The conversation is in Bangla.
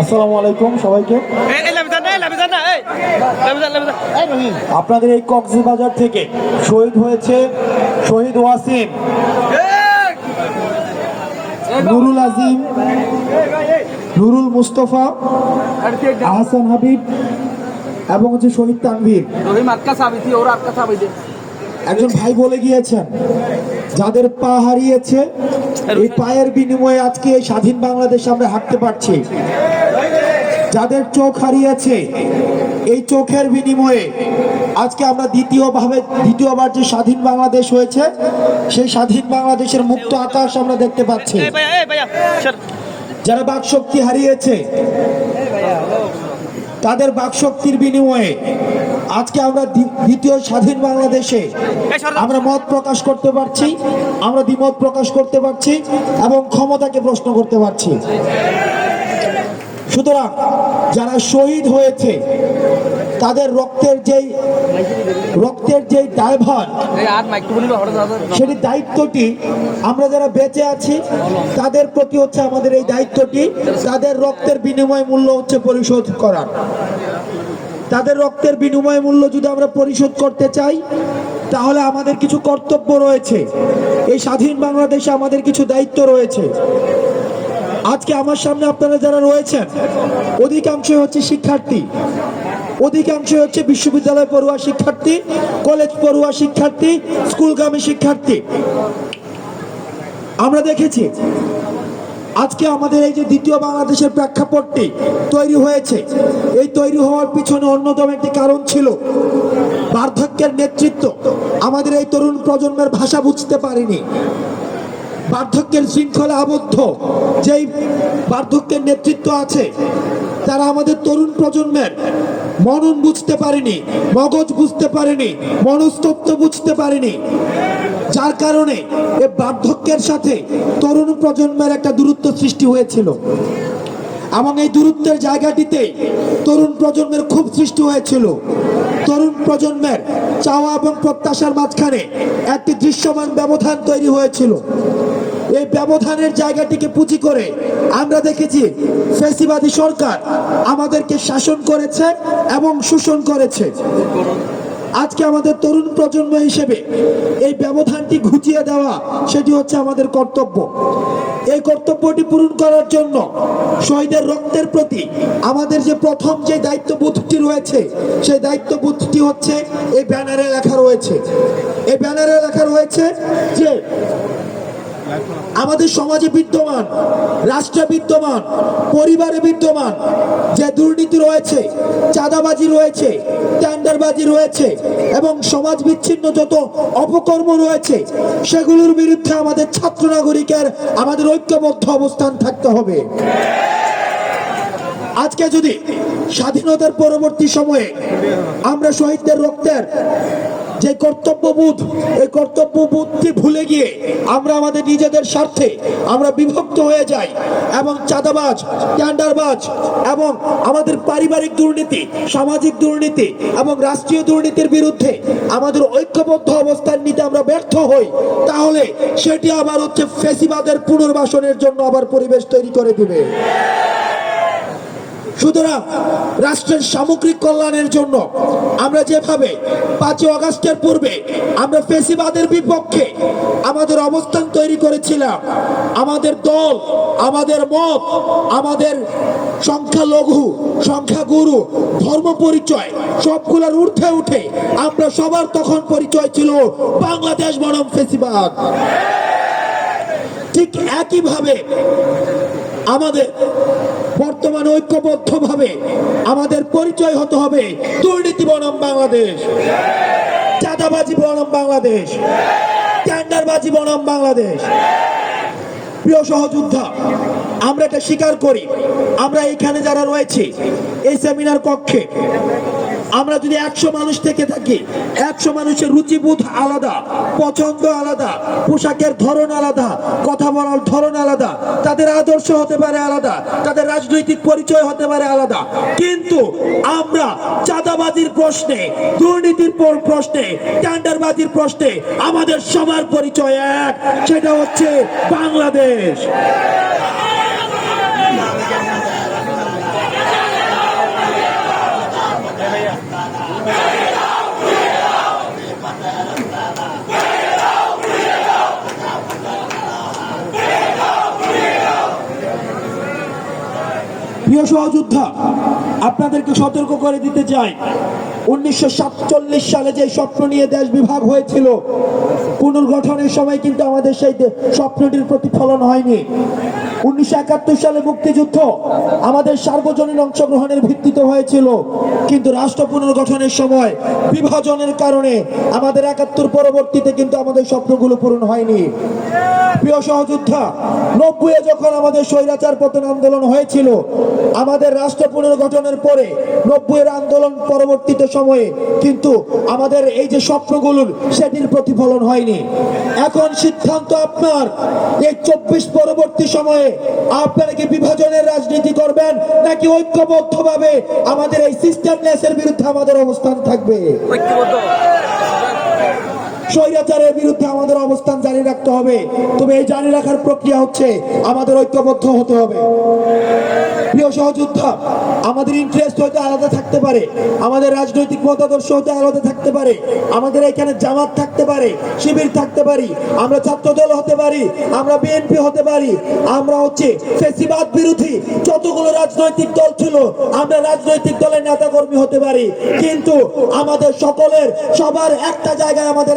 আসসালামু আলাইকুম সবাইকে। আপনাদের এই কক্সবাজার থেকে শহীদ হয়েছে শহীদ ওয়াসিম। নুরুল আজিম নুরুল মুস্তফা আহসান হাবিব এবং হচ্ছে শহীদ তানভীর। একজন ভাই বলে গিয়েছেন যাদের পা হারিয়েছে এই পায়ের বিনিময়ে আজকে এই স্বাধীন বাংলাদেশ আমরা হাঁটতে পারছি। যাদের চোখ হারিয়েছে এই চোখের বিনিময়ে আজকে আমরা দ্বিতীয়ভাবে দ্বিতীয়বার যে স্বাধীন বাংলাদেশ হয়েছে সেই স্বাধীন বাংলাদেশের মুক্ত আকাশ আমরা দেখতে পাচ্ছি। যারা যারা বাকশক্তি হারিয়েছে তাদের বাকশক্তির বিনিময়ে আজকে আমরা দ্বিতীয় স্বাধীন বাংলাদেশে আমরা মত প্রকাশ করতে পারছি আমরা দ্বিমত প্রকাশ করতে পারছি এবং ক্ষমতাকে প্রশ্ন করতে পারছি। সুতরাং যারা শহীদ হয়েছে তাদের রক্তের যেই রক্তের যেই যাবে সেটি দায়িত্বটি আমরা যারা বেঁচে আছি তাদের প্রতি হচ্ছে আমাদের এই দায়িত্বটি তাদের রক্তের বিনিময় মূল্য হচ্ছে পরিশোধ করার। তাদের রক্তের বিনিময় মূল্য যদি আমরা পরিশোধ করতে চাই তাহলে আমাদের কিছু কর্তব্য রয়েছে। এই স্বাধীন বাংলাদেশে আমাদের কিছু দায়িত্ব রয়েছে। আজকে আমার সামনে আপনারা যারা রয়েছেন, অধিকাংশই হচ্ছে শিক্ষার্থী। অধিকাংশই হচ্ছে বিশ্ববিদ্যালয় পড়ুয়া শিক্ষার্থী, কলেজ পড়ুয়া শিক্ষার্থী, স্কুলগামী শিক্ষার্থী। আমরা দেখেছি, আজকে আমাদের এই যে দ্বিতীয় বাংলাদেশের প্রেক্ষাপটটি তৈরি হয়েছে, এই তৈরি হওয়ার পিছনে অন্যতম একটি কারণ ছিল বার্ধক্যের নেতৃত্ব। আমাদের এই তরুণ প্রজন্মের ভাষা বুঝতে পারেনি। বার্ধক্যের শৃঙ্খলা আবদ্ধ। যেই বার্ধক্যের নেতৃত্ব আছে, তারা আমাদের তরুণ প্রজন্মের মনন বুঝতে পারেনি, মগজ বুঝতে পারেনি, মনস্তত্ব বুঝতে পারেনি। যার কারণে এ বার্ধক্যের সাথে তরুণ প্রজন্মের একটা দূরত্ব সৃষ্টি হয়েছিল। এবং এই দূরত্বের জায়গাটিতে তরুণ প্রজন্মের খুব সৃষ্টি হয়েছিল। তরুণ প্রজন্মের চাওয়া এবং প্রত্যাশার মাঝখানে একটি দৃশ্যমান ব্যবধান তৈরি হয়েছিল। এই ব্যবধানের জায়গাটিকে পুঁজি করে আমরা দেখেছি ফেসিবাদী সরকার আমাদেরকে শাসন করেছে এবং শোষণ করেছে। আজকে আমাদের তরুণ প্রজন্ম হিসেবে এই ব্যবধানটি ঘুচিয়ে দেওয়া সেটি হচ্ছে আমাদের কর্তব্য। এই কর্তব্যটি পূরণ করার জন্য শহীদের রক্তের প্রতি আমাদের যে প্রথম যে দায়িত্ববোধটি রয়েছে, সেই দায়িত্ববোধটি হচ্ছে এই ব্যানারে লেখা রয়েছে। এই ব্যানারে লেখা রয়েছে যে আমাদের সমাজে বিদ্যমান, রাষ্ট্রে বিদ্যমান, পরিবারে বিদ্যমান যে দুর্নীতি রয়েছে, চাঁদাবাজি রয়েছে টেন্ডারবাজি রয়েছে এবং সমাজ বিচ্ছিন্ন যত অপকর্ম রয়েছে, সেগুলোর বিরুদ্ধে আমাদের ছাত্র নাগরিকের আমাদের ঐক্যবদ্ধ অবস্থান থাকতে হবে। আজকে যদি স্বাধীনতার পরবর্তী সময়ে আমরা শহীদদের রক্তের যে কর্তব্যবোধ, এই কর্তব্যবোধটি ভুলে গিয়ে আমরা আমাদের নিজেদের স্বার্থে আমরা বিভক্ত হয়ে যাই এবং চাঁদাবাজ, টেন্ডারবাজ এবং আমাদের পারিবারিক দুর্নীতি, সামাজিক দুর্নীতি এবং রাষ্ট্রীয় দুর্নীতির বিরুদ্ধে আমাদের ঐক্যবদ্ধ অবস্থান নিতে আমরা ব্যর্থ হই, তাহলে সেটি আবার হচ্ছে ফেসিবাদের পুনর্বাসনের জন্য আবার পরিবেশ তৈরি করে দিবে। সুতরাং রাষ্ট্রের সামগ্রিক কল্যাণের জন্য আমরা যেভাবে পাঁচই অগাস্টের পূর্বে আমরা ফেসিবাদের বিপক্ষে আমাদের অবস্থান তৈরি করেছিলাম, আমাদের দল, আমাদের মত, আমাদের সংখ্যালঘু, সংখ্যাগুরু, ধর্ম পরিচয় সবগুলোর ঊর্ধ্বে উঠে আমরা সবার তখন পরিচয় ছিল বাংলাদেশ বনাম ফেসিবাদ। ঠিক একইভাবে আমাদের বর্তমানে ঐক্যবদ্ধভাবে আমাদের পরিচয় হতে হবে। দুর্নীতি বনাম বাংলাদেশ। চাঁদাবাজি বনাম বাংলাদেশ। টেন্ডারবাজি বনাম বাংলাদেশ। প্রিয় সহযোদ্ধা, আমরা এটা স্বীকার করি। আমরা এইখানে যারা রয়েছে, এই সেমিনার কক্ষে আমরা যদি একশো মানুষ থেকে থাকি, একশো মানুষের রুচিবোধ আলাদা, পছন্দ আলাদা, পোশাকের ধরন আলাদা, কথা বলার ধরন আলাদা, তাদের আদর্শ হতে পারে আলাদা, তাদের রাজনৈতিক পরিচয় হতে পারে আলাদা। কিন্তু আমরা চাঁদাবাজির প্রশ্নে, দুর্নীতির প্রশ্নে, টেন্ডারবাজির প্রশ্নে আমাদের সবার পরিচয় এক, সেটা হচ্ছে বাংলাদেশ। প্রিয় সহযোদ্ধা, আপনাদেরকে সতর্ক করে দিতে চাই। উনিশশো সাতচল্লিশ সালে যে স্বপ্ন নিয়ে দেশ বিভাগ হয়েছিল, পুনর্গঠনের সময় কিন্তু আমাদের সেই স্বপ্নটির প্রতিফলন হয়নি। উনিশশো একাত্তর সালে মুক্তিযুদ্ধ আমাদের সার্বজনীন অংশগ্রহণের ভিত্তিতে হয়েছিল। কিন্তু রাষ্ট্র পুনর্গঠনের সময় বিভাজনের কারণে আমাদের একাত্তর পরবর্তীতে কিন্তু আমাদের স্বপ্নগুলো পূরণ হয়নি। প্রিয় সহযোদ্ধা নব্বই যখন আমাদের স্বৈরাচার পতন আন্দোলন হয়েছিল, আমাদের রাষ্ট্র পুনর্গঠনের পরে নব্বইয়ের আন্দোলন পরবর্তীতে সময়ে কিন্তু আমাদের এই যে স্বপ্নগুলোর, সেটির প্রতিফলন হয়নি। এখন সিদ্ধান্ত আপনার, এই চব্বিশ পরবর্তী সময়ে আপনারা কি বিভাজনের রাজনীতি করবেন নাকি ঐক্যবদ্ধভাবে আমাদের এই সিস্টেমলেসের বিরুদ্ধে আমাদের অবস্থান থাকবে? স্বৈরাচারের বিরুদ্ধে আমাদের অবস্থান জারি রাখতে হবে। তবে এই জারি রাখার প্রক্রিয়া হচ্ছে আমাদের ঐক্যবদ্ধ হতে হবে। প্রিয় সহযোদ্ধা আমাদের ইন্টারেস্ট হয়তো আলাদা থাকতে পারে। আমাদের রাজনৈতিক মতাদর্শ হতে আলাদা থাকতে পারে। আমাদের এখানে জামাত থাকতে পারে, শিবির থাকতে পারি, আমরা ছাত্রদল হতে পারি, আমরা বিএনপি হতে পারি, আমরা হচ্ছে ফেসিবাদ বিরোধী যতগুলো রাজনৈতিক দল ছিল, আমরা রাজনৈতিক দলের নেতাকর্মী হতে পারি। কিন্তু আমাদের সকলের সবার একটা জায়গায় আমাদের